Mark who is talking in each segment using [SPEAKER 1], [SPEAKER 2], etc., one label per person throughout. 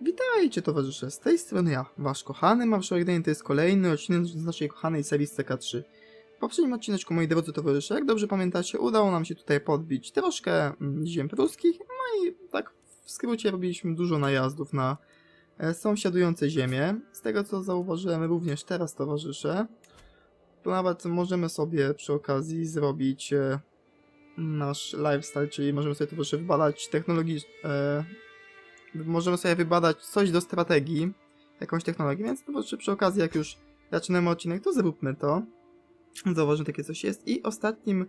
[SPEAKER 1] Witajcie towarzysze, z tej strony ja, wasz kochany Marszałek Dane, to jest kolejny odcinek z naszej kochanej serii z CK3. W poprzednim odcineczku, moi drodzy towarzysze, jak dobrze pamiętacie, udało nam się tutaj podbić troszkę mm, ziem pruskich, no i tak w skrócie robiliśmy dużo najazdów na e, sąsiadujące ziemie. Z tego co zauważyłem również teraz towarzysze, to nawet możemy sobie przy okazji zrobić e, nasz lifestyle, czyli możemy sobie towarzysze wybadać technologii, e, możemy sobie wybadać coś do strategii, jakąś technologię, więc towarzysze przy okazji, jak już zaczynamy odcinek, to zróbmy to. Zauważ, że takie coś jest. I ostatnim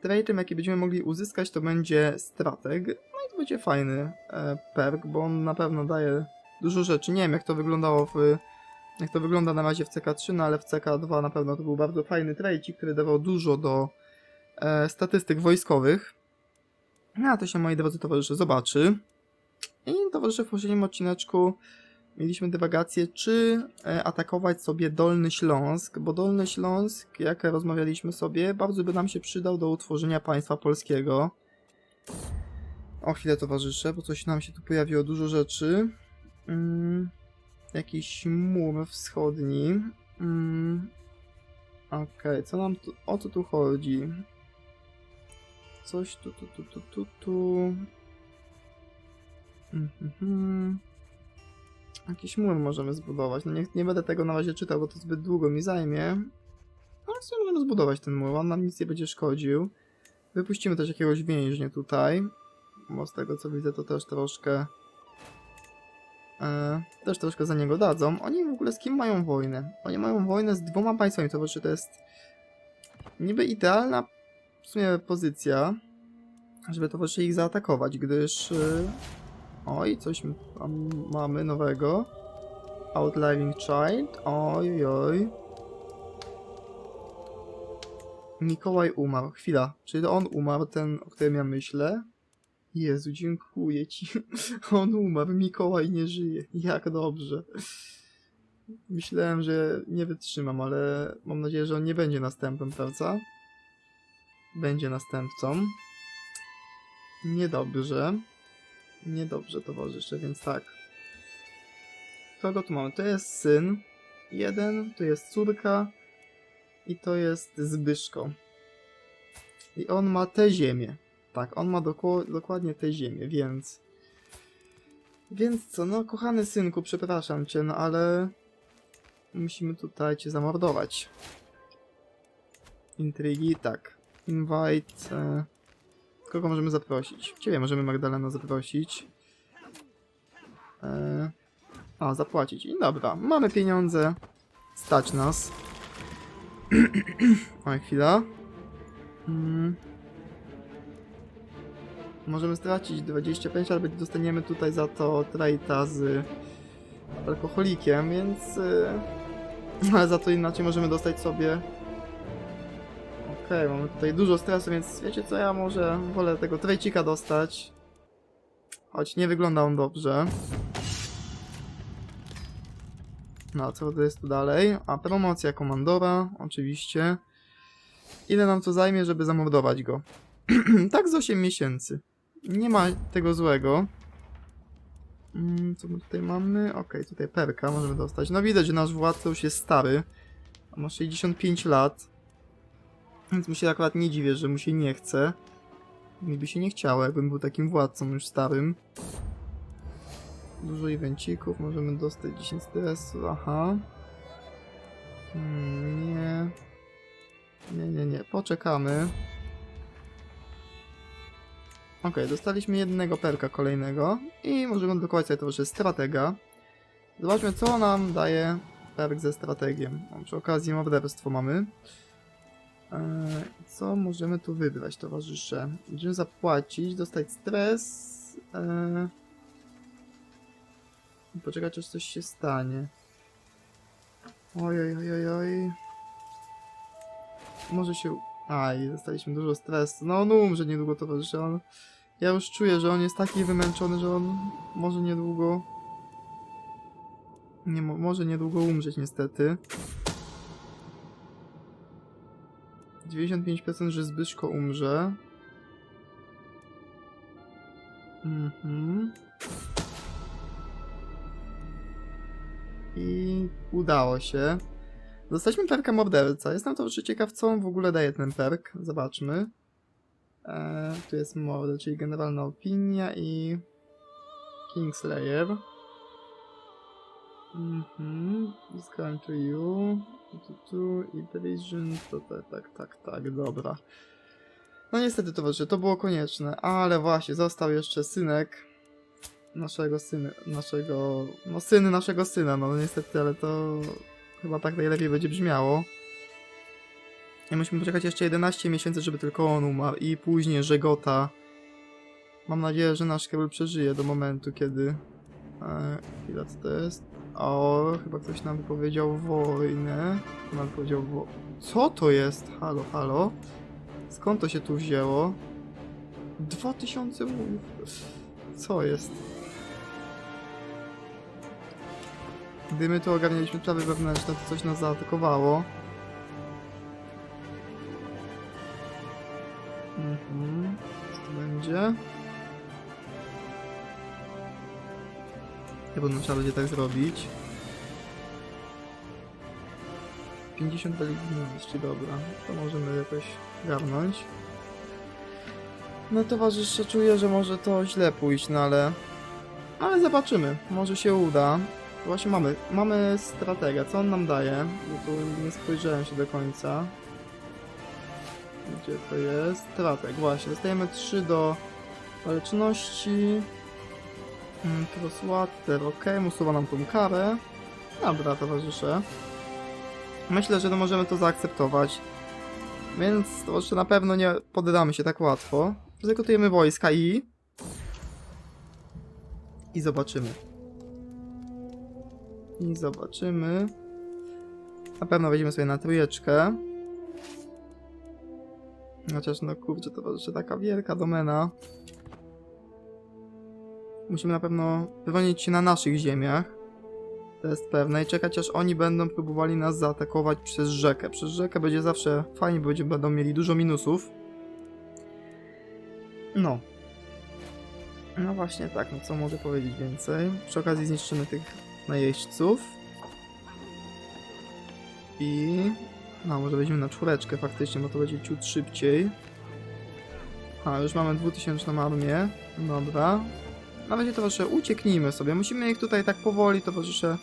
[SPEAKER 1] traitem, jaki będziemy mogli uzyskać, to będzie strateg. No i to będzie fajny e, perk, bo on na pewno daje dużo rzeczy. Nie wiem, jak to wyglądało w... Jak to wygląda na razie w CK3, no ale w CK2 na pewno to był bardzo fajny trade, który dawał dużo do e, statystyk wojskowych. No a to się, moi drodzy towarzysze, zobaczy. I towarzysze w poprzednim odcineczku mieliśmy dywagację, czy e, atakować sobie Dolny Śląsk, bo Dolny Śląsk, jak rozmawialiśmy sobie, bardzo by nam się przydał do utworzenia państwa polskiego. O chwilę towarzysze, bo coś nam się tu pojawiło, dużo rzeczy. Mm, jakiś mur wschodni. Mm, Okej, co nam tu, o co tu chodzi? Coś tu, tu, tu, tu, tu, tu. Mhm. Jakiś mur możemy zbudować. No nie, nie będę tego na razie czytał, bo to zbyt długo mi zajmie. Ale sobie możemy zbudować ten mur, on nam nic nie będzie szkodził. Wypuścimy też jakiegoś więźnia tutaj. Bo z tego co widzę to też troszkę... E, też troszkę za niego dadzą. Oni w ogóle z kim mają wojnę? Oni mają wojnę z dwoma państwami, to znaczy to jest niby idealna w sumie pozycja, żeby towarzysze ich zaatakować, gdyż... E, Oj, coś mamy nowego. Outlining Child. Oj, oj. Mikołaj umarł. Chwila. Czy to on umarł, ten, o którym ja myślę? Jezu, dziękuję ci. On umarł, Mikołaj nie żyje. Jak dobrze. Myślałem, że nie wytrzymam, ale mam nadzieję, że on nie będzie następem, prawda? Będzie następcą. Niedobrze. Niedobrze towarzysze, więc tak. Kogo tu mamy? To jest syn. Jeden, to jest córka. I to jest Zbyszko. I on ma tę ziemię. Tak, on ma doko- dokładnie tę ziemię, więc... Więc co, no kochany synku, przepraszam cię, no ale... Musimy tutaj cię zamordować. Intrygi, tak. Invite... E... Kogo możemy zaprosić? Ciebie możemy Magdalena zaprosić. E... A, zapłacić. I dobra, mamy pieniądze. Stać nas. Oj, chwila. Mm. Możemy stracić 25, ale dostaniemy tutaj za to trajta z alkoholikiem, więc... y, Ale za to inaczej możemy dostać sobie... Okej, mamy tutaj dużo stresu, więc wiecie co, ja może wolę tego trajcika dostać. Choć nie wygląda on dobrze. No, co to jest tu dalej? A, promocja komandora, oczywiście. Ile nam to zajmie, żeby zamordować go? tak z 8 miesięcy. Nie ma tego złego. Mm, co my tutaj mamy? Okej, tutaj perka możemy dostać. No widać, że nasz władca już jest stary. Ma 65 lat. Więc mi się akurat nie dziwię, że mu się nie chce. Mi by się nie chciało, jakbym był takim władcą już starym. Dużo evencików, możemy dostać 10 stresu, aha. Hmm, nie. Nie, nie, nie, poczekamy. Okej, dostaliśmy jednego perka kolejnego i możemy blokować sobie to, że stratega. Zobaczmy, co nam daje perk ze strategiem. Przy okazji morderstwo mamy. Eee, co możemy tu wybrać, towarzysze? Będziemy zapłacić, dostać stres. Eee, poczekać, aż coś się stanie. Oj, oj, oj, oj, oj. Może się... Aj, dostaliśmy dużo stresu. No on umrze niedługo, towarzysze. On... Ja już czuję, że on jest taki wymęczony, że on może niedługo... Nie mo może niedługo umrzeć, niestety. 95% że Zbyszko umrze. Mhm. I udało się. Dostaliśmy perka morderca. Jestem troszkę ciekaw, co on w ogóle daje ten perk. Zobaczmy. Eee, tu jest morder, czyli generalna opinia i Kingslayer. Mhm. Scan to you. Tu, tu, tu. I Vision. To tak, tak, tak, tak, dobra. No niestety towarzysze, to było konieczne, ale właśnie został jeszcze synek naszego syna, naszego, no syny naszego syna, no niestety, ale to chyba tak najlepiej będzie brzmiało. I musimy poczekać jeszcze 11 miesięcy, żeby tylko on umarł i później Żegota. Mam nadzieję, że nasz Król przeżyje do momentu, kiedy... E, chwila, co to jest? O, chyba ktoś nam wypowiedział wojnę. Nam powiedział wo... Co to jest? Halo, halo? Skąd to się tu wzięło? 2000 mów. Co jest? Gdy my tu ogarnialiśmy sprawy wewnętrzne, to coś nas zaatakowało. Mhm. Co to będzie? Chyba no, trzeba będzie tak zrobić. 50 religijności, dobra. To możemy jakoś garnąć. No towarzysze, czuję, że może to źle pójść, no ale... Ale zobaczymy, może się uda. Właśnie mamy, mamy strategię, co on nam daje? Bo tu nie spojrzałem się do końca. Gdzie to jest? Strateg, właśnie. Dostajemy 3 do waleczności. Mm, Crosswater, ok, usuwa nam tą karę. Dobra, towarzysze. Myślę, że no możemy to zaakceptować. Więc to jeszcze na pewno nie poddamy się tak łatwo. Zrekrutujemy wojska i... I zobaczymy. I zobaczymy. Na pewno weźmiemy sobie na trójeczkę. Chociaż no kurczę, to jeszcze taka wielka domena. Musimy na pewno wyłonić się na naszych ziemiach. To jest pewne. I czekać aż oni będą próbowali nas zaatakować przez rzekę. Przez rzekę będzie zawsze fajnie, bo będą mieli dużo minusów. No. No właśnie tak, no co mogę powiedzieć więcej? Przy okazji zniszczymy tych najeźdźców. I... No, może weźmiemy na czwóreczkę faktycznie, bo to będzie ciut szybciej. A, już mamy 2000 armię. Dobra. Na razie towarzysze, ucieknijmy sobie. Musimy ich tutaj tak powoli, towarzysze,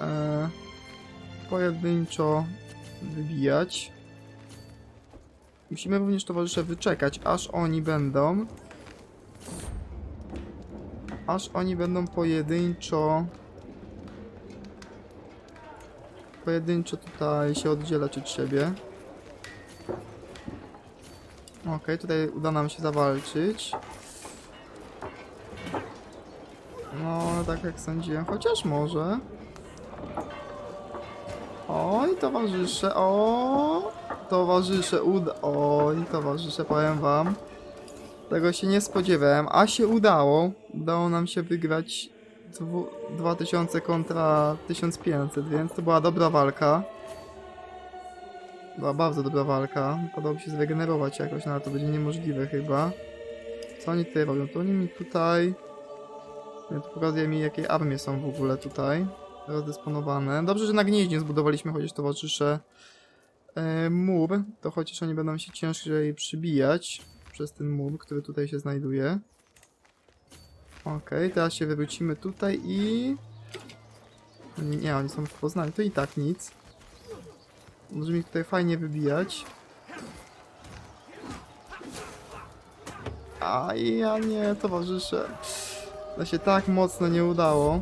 [SPEAKER 1] e, pojedynczo wybijać. Musimy również, towarzysze, wyczekać, aż oni będą... Aż oni będą pojedynczo... Pojedynczo tutaj się oddzielać od siebie. Okej, tutaj uda nam się zawalczyć. No, tak jak sądziłem, chociaż może. Oj, towarzysze, o, towarzysze, uda, oj, towarzysze, powiem wam. Tego się nie spodziewałem, a się udało. Udało nam się wygrać dwu, 2000 kontra 1500, więc to była dobra walka. Była bardzo dobra walka. Wypadałoby się zregenerować jakoś, no ale to będzie niemożliwe chyba. Co oni tutaj robią? To oni mi tutaj... Pokazuję mi, jakie armie są w ogóle tutaj rozdysponowane. Dobrze, że na gnieźnie zbudowaliśmy chociaż towarzysze e, mur, to chociaż oni będą się ciężej przybijać przez ten mur, który tutaj się znajduje. Okej, teraz się wywrócimy tutaj i... Nie, nie, oni są w Poznaniu, to i tak nic. Możemy ich tutaj fajnie wybijać. A ja nie, towarzysze. To się tak mocno nie udało.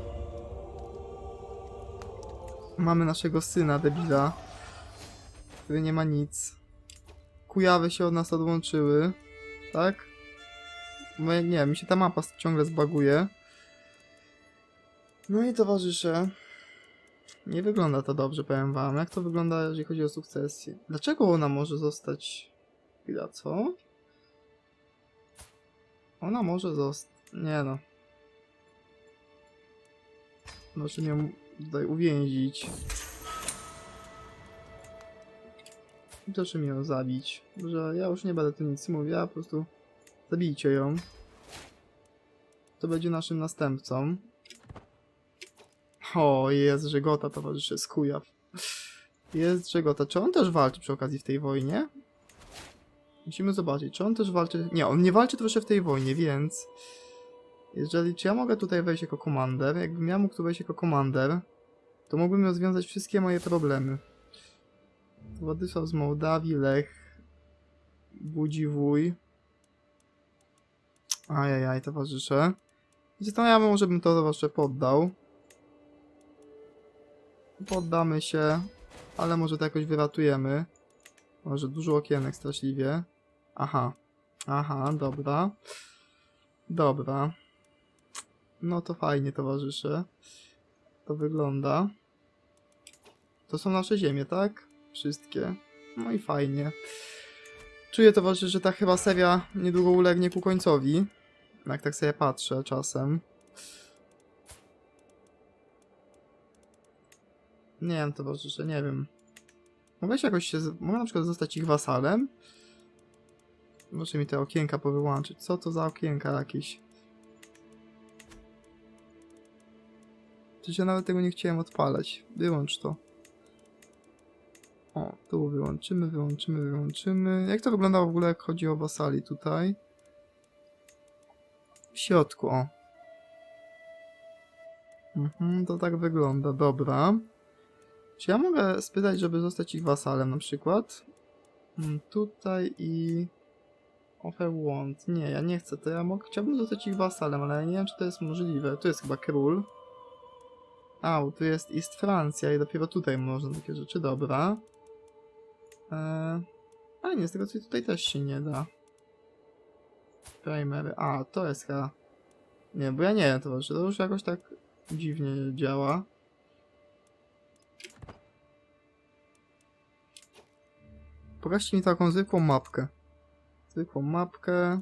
[SPEAKER 1] Mamy naszego syna, debila. Który nie ma nic. Kujawy się od nas odłączyły. Tak? My, nie, mi się ta mapa ciągle zbaguje. No i towarzysze. Nie wygląda to dobrze, powiem wam. Jak to wygląda, jeżeli chodzi o sukcesję? Dlaczego ona może zostać... Chwila, co? Ona może zostać... Nie no. Może ją tutaj uwięzić. I Proszę mi ją zabić. Że ja już nie będę tu nic mówił, ja po prostu zabijcie ją. To będzie naszym następcą. O, jest Żegota, towarzysze z Kujaw. Jest Żegota. Czy on też walczy przy okazji w tej wojnie? Musimy zobaczyć, czy on też walczy... Nie, on nie walczy troszkę w tej wojnie, więc... Jeżeli... Czy ja mogę tutaj wejść jako komander? Jakbym ja mógł tu wejść jako komander, to mógłbym rozwiązać wszystkie moje problemy. Władysław z Mołdawii, Lech... Budziwój... Ajajaj, towarzysze. Zastanawiam może bym to towarzysze poddał. Poddamy się, ale może to jakoś wyratujemy. Może dużo okienek straszliwie. Aha. Aha, dobra. Dobra. No to fajnie, towarzysze. To wygląda. To są nasze ziemie, tak? Wszystkie. No i fajnie. Czuję, towarzysze, że ta chyba seria niedługo ulegnie ku końcowi. Jak tak sobie patrzę czasem. Nie wiem, towarzysze, nie wiem. Mogę się jakoś się... Mogę na przykład zostać ich wasalem? Muszę mi te okienka powyłączyć. Co to za okienka jakieś? Przecież ja nawet tego nie chciałem odpalać. Wyłącz to. O, tu wyłączymy, wyłączymy, wyłączymy. Jak to wygląda w ogóle, jak chodzi o wasali tutaj? W środku, o. Mhm, to tak wygląda, dobra. Czy ja mogę spytać, żeby zostać ich wasalem na przykład? Mm, Tutaj i... Offer want. Nie, ja nie chcę, to ja mogę, chciałbym zostać ich wasalem, ale ja nie wiem, czy to jest możliwe. Tu jest chyba król. A, tu jest East Francja i dopiero tutaj można takie rzeczy, dobra. Eee, ale nie, z tego co tutaj też się nie da. Primer. A, to jest chyba... Nie, bo ja nie wiem, to, że to już jakoś tak dziwnie działa. Pokażcie mi taką zwykłą mapkę. Zwykłą mapkę.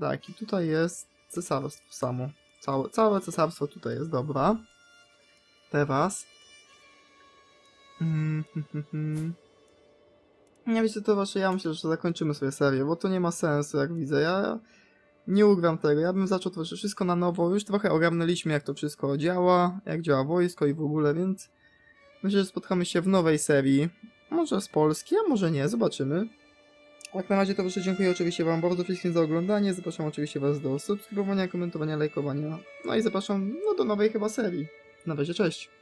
[SPEAKER 1] Tak, i tutaj jest cesarstwo samo. Całe, całe cesarstwo tutaj jest, dobra. Teraz. Mm, hmm. Nie wiecie, to wasze, ja myślę, że zakończymy sobie serię, bo to nie ma sensu, jak widzę. Ja nie ugram tego, ja bym zaczął tworzyć wszystko na nowo. Już trochę ogarnęliśmy, jak to wszystko działa, jak działa wojsko i w ogóle, więc myślę, że spotkamy się w nowej serii. Może z Polski, a może nie, zobaczymy. Jak na razie to proszę, dziękuję oczywiście Wam bardzo wszystkim za oglądanie. Zapraszam oczywiście Was do subskrybowania, komentowania, lajkowania. No i zapraszam no, do nowej chyba serii. Na razie, cześć.